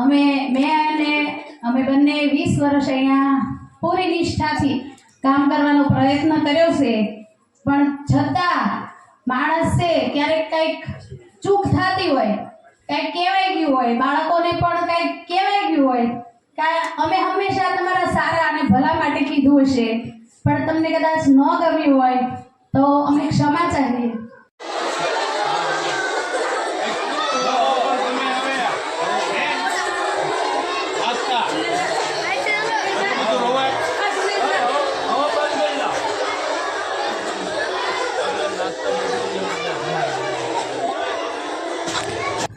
અમે મેં અને અમે બંને વીસ વર્ષ અહીંયા પૂરી નિષ્ઠાથી કામ કરવાનો પ્રયત્ન કર્યો છે. પણ છતાં માણસ છે ક્યારેક કંઈક ચૂક થતી હોય, કંઈક કહેવાય ગયું હોય, બાળકોને પણ કંઈક કહેવાય ગયું હોય કા અમે હંમેશા તમારા સારા અને ભલા માટે કીધું હશે. પણ તમને કદાચ ન ગમ્યું હોય તો અમે ક્ષમા ચાહીએ.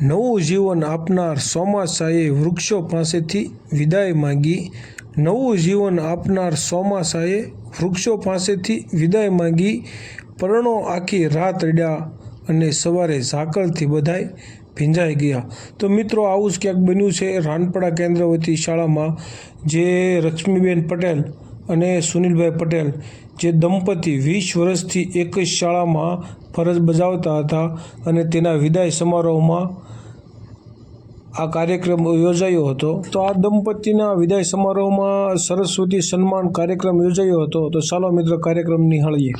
નવું જીવન આપનાર સોમાસાએ વૃક્ષો પાસેથી વિદાય માંગી. નવું જીવન આપનાર સોમાસાએ વૃક્ષો પાસેથી વિદાય માંગી. પરણો આખી રાત રડ્યા અને સવારે ઝાકળથી બધાય ભીંજાઈ ગયા. તો મિત્રો, આવું જ ક્યાંક બન્યું છે રાનપડા કેન્દ્રવતી શાળામાં, જે લક્ષ્મીબેન પટેલ અને સુનિલભાઈ પટેલ, જે દંપતી વીસ વર્ષથી એક જ શાળામાં ફરજ બજાવતા હતા અને તેના વિદાય સમારોહમાં આ કાર્યક્રમ યોજાયો હતો. તો આ દંપતીના વિદાય સમારોહમાં સરસ્વતી સન્માન કાર્યક્રમ યોજાયો હતો. તો ચાલો મિત્રો, કાર્યક્રમ નિહાળીએ.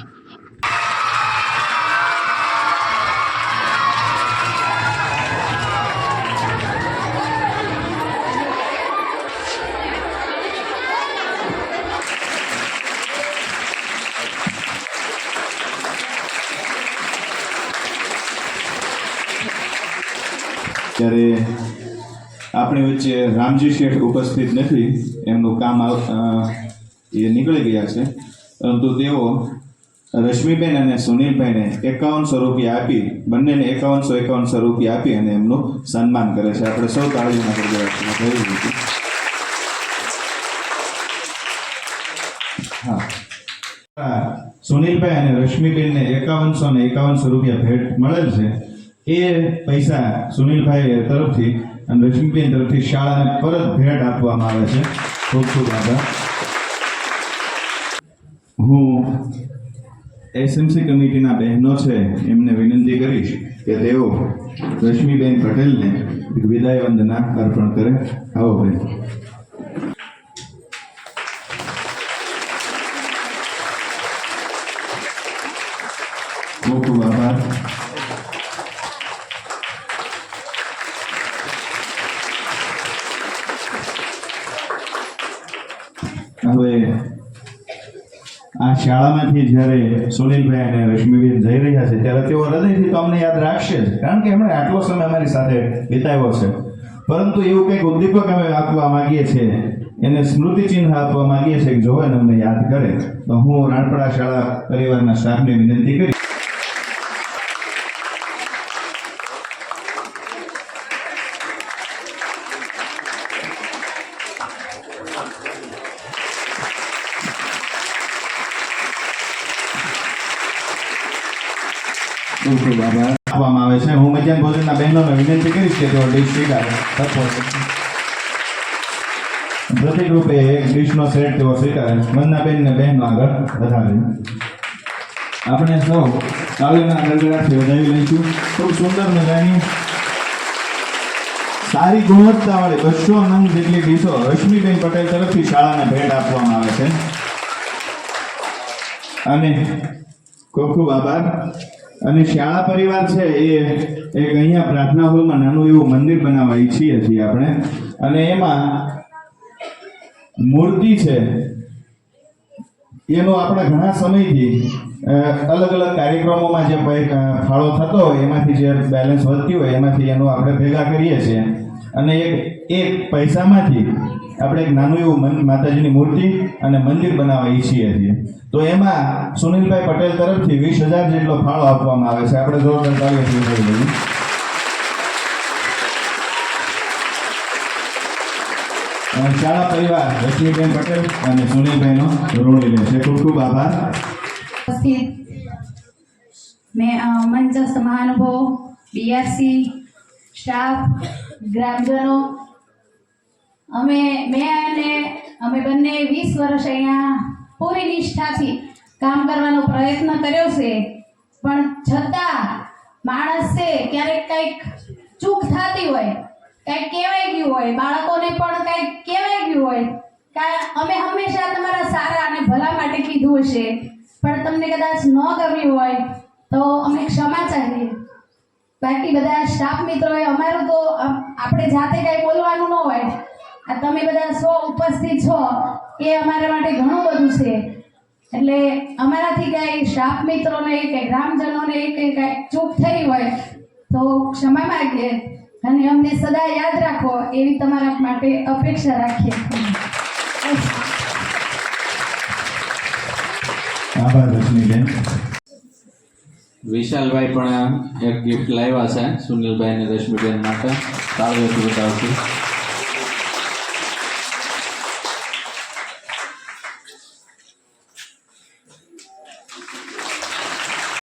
ત્યારે આપણી વચ્ચે રામજી શેઠ ઉપસ્થિત નથી. એમનું કામ એ નીકળી ગયા છે. પરંતુ તેઓ રશ્મિબેન અને સુનિલભાઈને એકાવનસો રૂપિયા આપી, બંનેને એકાવનસો એકાવનસો રૂપિયા આપી અને એમનું સન્માન કરે છે. આપણે સૌ તાળીઓના કરી હા. સુનિલભાઈ અને રશ્મિબેનને એકાવનસો ને એકાવનસો રૂપિયા ભેટ મળેલ છે. એ પૈસા સુનિલભાઈ તરફથી અને રશ્મિબેન તરફથી શાળાને પરત ભેટ આપવામાં આવે છે. ખૂબ ખૂબ આભાર. હું એસએમસી કમિટીના બહેનો છે, એમને વિનંતી કરીશ કે તેઓ રશ્મિબેન પટેલને વિદાય વંદના અર્પણ કરે. આવો ભાઈ. ખૂબ ખૂબ આભાર. હવે આ શાળામાંથી જ્યારે સુનિલભાઈ અને રશ્મિબેન જઈ રહ્યા છે, ત્યારે તેઓ હૃદયથી તો અમને યાદ રાખશે જ, કારણ કે એમણે આટલો સમય અમારી સાથે વિતાવ્યો છે. પરંતુ એવું કંઈક ઉદ્દીપક અમે આપવા માંગીએ છીએ, એને સ્મૃતિ ચિહ્ન આપવા માંગીએ છીએ કે જો એને અમને યાદ કરે, તો હું રાણપડા શાળા પરિવારના સ્ટાફને વિનંતી કરી આપવામાં આવે છે હું મધ્યાહન ભોજનના બહેનોને વિનંતી કરીશ કે તેઓ ડીશ સ્વીકારે પ્રતિક રૂપે એક ડીશનો સેટ તેઓ સ્વીકારે વંદનાબેન ને બહેનો આગળ વધારે આપણે સૌ તાળીના ગણગણાટથી વધાવી લઈશું ખૂબ સુંદર મજાની સારી ગુણવત્તાવાળી બસો નંગ જેટલી ડીશો રશ્મિબેન પટેલ તરફથી શાળાને ભેટ આપવામાં આવે છે અને ખૂબ ખૂબ આભાર. અને શાળા પરિવાર છે એ એક અહીંયા પ્રાર્થના હોલમાં નાનું એવું મંદિર બનાવવા ઈચ્છીએ છીએ આપણે. અને એમાં મૂર્તિ છે. એનો આપણે ઘણા સમયથી અલગ અલગ કાર્યક્રમોમાં જે ફાળો થતો હોય, એમાંથી જે બેલેન્સ વધતી હોય, એમાંથી એનું આપણે ભેગા કરીએ છીએ. અને એક, એ પૈસામાંથી આપણે એક નાનું એવું માતાજીની મૂર્તિ અને મંદિર બનાવવા ઈચ્છીએ છીએ. તો એમાં સુનિલભાઈ પટેલ તરફથી વીસ હજાર જેટલો ફાળો આપવામાં આવે છે. આપણે જોરદાર કાર્ય વધાવી લઈએ. શાળા પરિવાર, લક્ષ્મીબેન પટેલ અને સુનિલભાઈનો ઋણી લે છે. ખૂબ ખૂબ આભાર. મેં મંચસ્થ મહાનુભવ બીઆરસી સ્ટાફ ગ્રામજનો, અમે, મેં અને અમે બંને વીસ વર્ષ અહીંયા પૂરી નિષ્ઠાથી કામ કરવાનો પ્રયત્ન કર્યો છે. પણ છતાં માણસ ક્યારેક કંઈક ચૂક થતી હોય, કાંઈક કહેવાય ગયું હોય, બાળકોને પણ કંઈક કહેવાય ગયું હોય, કા અમે હંમેશા તમારા સારા અને ભલા માટે કીધું હશે. પણ તમને કદાચ ન ગમ્યું હોય, તો અમે ક્ષમા બાકી બધા સ્ટાફ મિત્રોએ, અમારું તો આપણે જાતે કાંઈ બોલવાનું ન હોય. આ તમે બધા સો ઉપસ્થિત છો, એ અમારા માટે ઘણું બધું છે. એટલે અમારાથી કાંઈ સ્ટાફ મિત્રોને કે ગ્રામજનોને કે કાંઈ ચૂક થઈ હોય, તો ક્ષમા માગીએ. અને અમને સદા યાદ રાખો, એવી તમારા માટે અપેક્ષા રાખીએ. આભાર રશ્મિબેન વિશાલભાઈ પણ એક ગિફ્ટ લાવ્યા છે. સુનિલભાઈ અને રશ્મિબેન માટે. તાળીઓથી બતાવશું.